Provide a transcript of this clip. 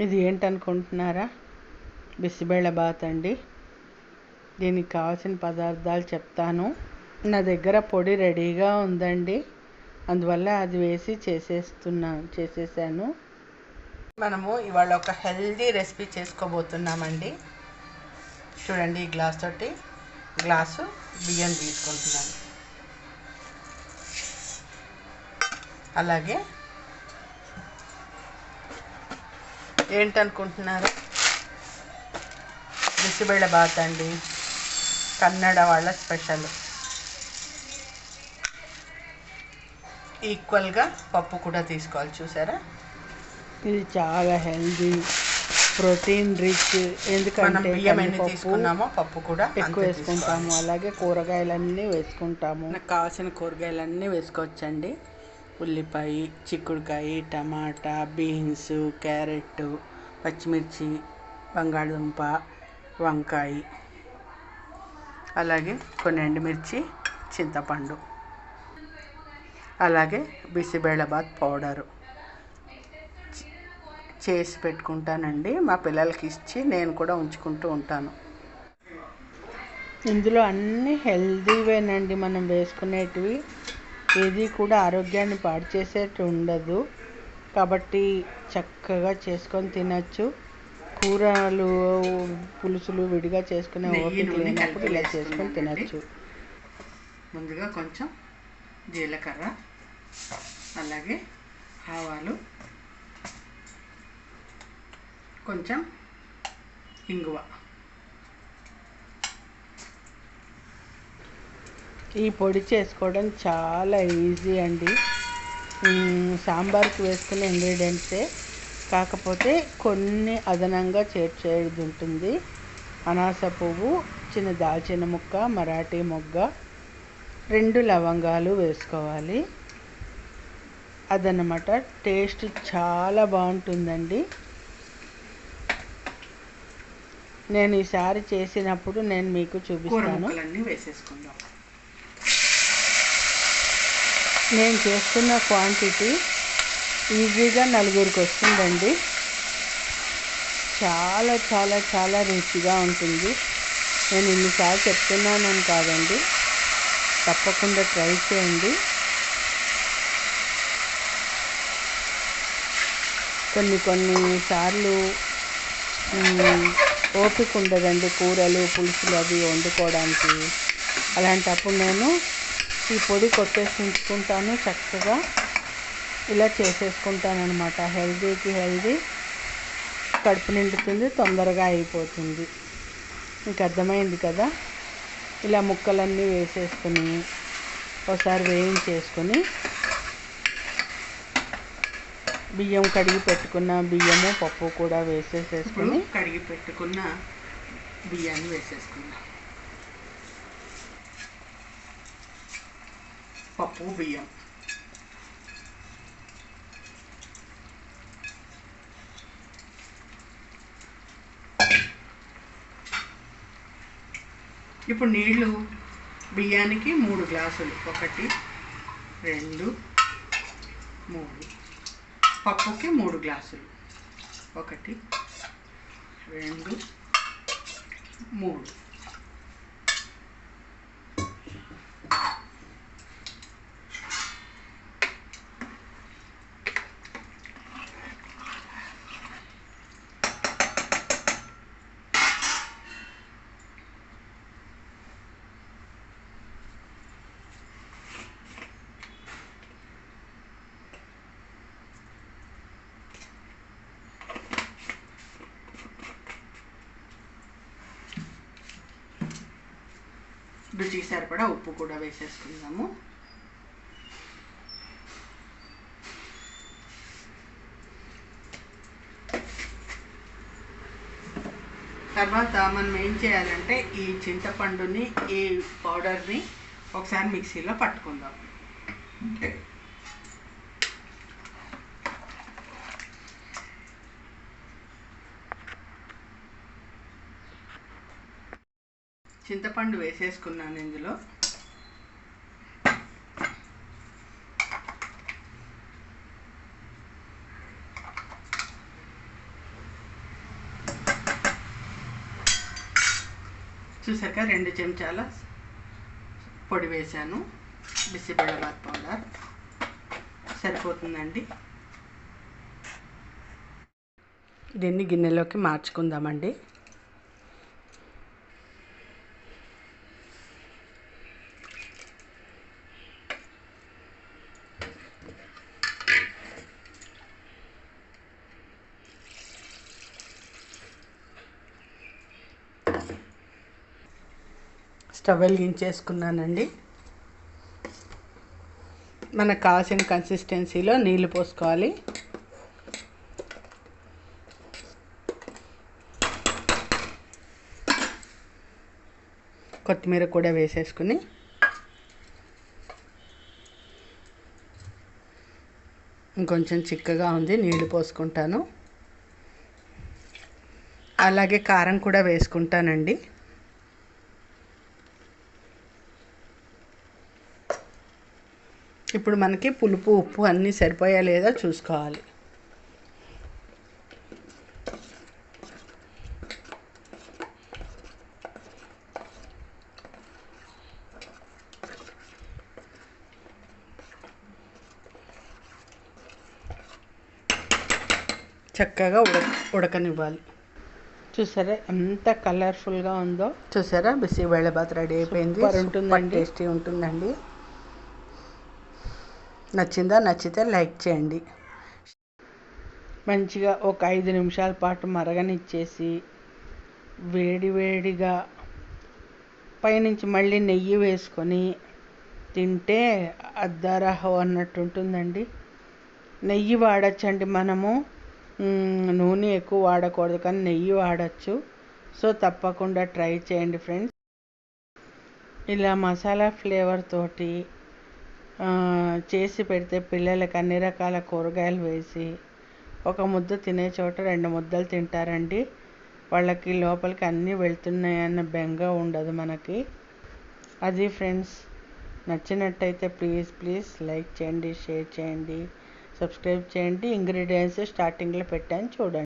ఇది ఏంటనుకుంటున్నారా? బిసిబేళ బాత్ అండి. దీనికి కావాల్సిన పదార్థాలు చెప్తాను. నా దగ్గర పొడి రెడీగా ఉందండి. అందువల్ల అది వేసి చేసేస్తున్నా చేసేసాను. మనము ఇవాళ ఒక హెల్దీ రెసిపీ చేసుకోబోతున్నామండి. చూడండి ఈ గ్లాస్ తోటి గ్లాసు బియ్యం తీసుకుంటున్నాను. అలాగే ఏంటనుకుంటున్నారు? బిసిబెళ్ళ బాత్ అండి. కన్నడ వాళ్ళ స్పెషల్. ఈక్వల్గా పప్పు కూడా తీసుకోవాలి చూసారా? ఇది చాలా హెల్దీ ప్రోటీన్ రిచ్ ఎందుకంటే బియ్యం ఎన్ని తీసుకున్నామో పప్పు కూడా ఎక్కువ వేసుకుంటాము. అలాగే కూరగాయలన్నీ వేసుకుంటాము. నాకు కావాల్సిన కూరగాయలన్నీ వేసుకోవచ్చండి. ఉల్లిపాయ చిక్కుడుకాయ టమాటా బీన్స్ క్యారెట్ పచ్చిమిర్చి బంగాళదుంప వంకాయ. అలాగే కొన్ని ఎండుమిర్చి చింతపండు. అలాగే బిసిబేళబాద్ పౌడరు. చేసి పెట్టుకుంటానండి. మా పిల్లలకి ఇచ్చి నేను కూడా ఉంచుకుంటూ ఉంటాను. ఇందులో అన్నీ హెల్దీవేనండి మనం వేసుకునేటివి. ఏది కూడా ఆరోగ్యాన్ని పాడు చేసేట్టు ఉండదు కాబట్టి చక్కగా చేసుకొని తినచ్చు. కూరలు పులుసులు విడిగా చేసుకునే ఓపిక లేనప్పుడు ఇలా చేసుకొని. తినచ్చు. ముందుగా కొంచెం జీలకర్ర అలాగే ఆవాలు కొంచెం ఇంగువ. ఈ పొడి చేసుకోవడం చాలా ఈజీ అండి. సాంబార్కి వేసుకునే ఇంగ్రీడియంట్సే. కాకపోతే కొన్ని అదనంగా చేర్చేది ఉంటుంది. అనాస పువ్వు చిన్న దాల్చిన ముక్క మరాఠీ మొగ్గ రెండు లవంగాలు వేసుకోవాలి. అదనమాట టేస్ట్ చాలా బాగుంటుందండి. నేను ఈసారి చేసినప్పుడు నేను మీకు చూపిస్తాను. వేసేసుకుందాం. నేను చేస్తున్న క్వాంటిటీ ఈజీగా నలుగురికి వస్తుందండి. చాలా చాలా చాలా రుచిగా ఉంటుంది. నేను ఇన్నిసార్లు చెప్తున్నానని కాదండి. తప్పకుండా ట్రై చేయండి. కొన్ని కొన్ని సార్లు ఓపిక ఉండదండి కూరలు పులుసులు అవి వండుకోవడానికి. అలాంటప్పుడు నేను ఈ పొడి కొట్టేసి ఉంచుకుంటాను చక్కగా. ఇలా చేసేసుకుంటాను అనమాట హెల్దీకి హెల్దీ కడుపు నిండుతుంది తొందరగా అయిపోతుంది. మీకు అర్థమైంది కదా? ఇలా ముక్కలన్నీ వేసేసుకుని ఒకసారి వేయించేసుకొని బియ్యం కడిగి పెట్టుకున్న బియ్యము పప్పు కూడా వేసేసేసుకుని కడిగి పెట్టుకున్న బియ్యాన్ని వేసేసుకున్నాను పప్పు బియ్యం ఇప్పుడు నీళ్ళు బియ్యానికి మూడు గ్లాసులు. ఒకటి రెండు మూడు. పప్పుకి మూడు గ్లాసులు. ఒకటి రెండు మూడు. రుచికి సరిపడా ఉప్పు కూడా వేసేసుకుందాము. తర్వాత మనం ఏం చేయాలంటే ఈ చింతపండుని ఈ పౌడర్ని ఒకసారి మిక్సీలో పట్టుకుందాం. చింతపండు వేసేసుకున్నాను ఇందులో. చూసాక రెండు చెంచాల పొడి వేశాను. బిసిబెళ్ళబాద్ పౌడర్. సరిపోతుందండి. దీన్ని గిన్నెలోకి మార్చుకుందామండి. స్టవ్ వెలిగించేసుకున్నానండి మనకు కావాల్సిన కన్సిస్టెన్సీలో నీళ్ళు పోసుకోవాలి. కొత్తిమీర కూడా వేసేసుకుని. ఇంకొంచెం చిక్కగా ఉంది నీళ్ళు పోసుకుంటాను. అలాగే కారం కూడా వేసుకుంటానండి. ఇప్పుడు మనకి పులుపు ఉప్పు అన్నీ సరిపోయా లేదా చూసుకోవాలి. చక్కగా ఉడక ఉడకనివ్వాలి. చూసారా ఎంత కలర్ఫుల్గా ఉందో? చూసారా? బిసి వేళబాత్ రెడీ అయిపోయింది. ఉంటుందండి. టేస్టీ ఉంటుందండి. నచ్చిందా నచ్చితే లైక్ చేయండి. మంచిగా ఒక ఐదు నిమిషాల పాటు మరగనిచ్చేసి వేడి వేడిగా పైనుంచి మళ్ళీ నెయ్యి వేసుకొని తింటే అద్దారహో అన్నట్టు ఉంటుందండి. నెయ్యి వాడచ్చండి మనము. నూనె ఎక్కువ వాడకూడదు కానీ నెయ్యి వాడచ్చు. సో తప్పకుండా ట్రై చేయండి ఫ్రెండ్స్. ఇలా మసాలా ఫ్లేవర్ తోటి చేసి పెడితే పిల్లలకి అన్ని రకాల కూరగాయలు వేసి ఒక ముద్ద తినే చోట రెండు ముద్దలు తింటారండి. వాళ్ళకి లోపలికి అన్నీ వెళ్తున్నాయన్న బెంగ ఉండదు మనకి. అది ఫ్రెండ్స్ నచ్చినట్టయితే ప్లీజ్ ప్లీజ్ లైక్ చేయండి షేర్ చేయండి సబ్స్క్రైబ్ చేయండి. ఇంగ్రీడియంట్స్ స్టార్టింగ్లో పెట్టాను చూడండి.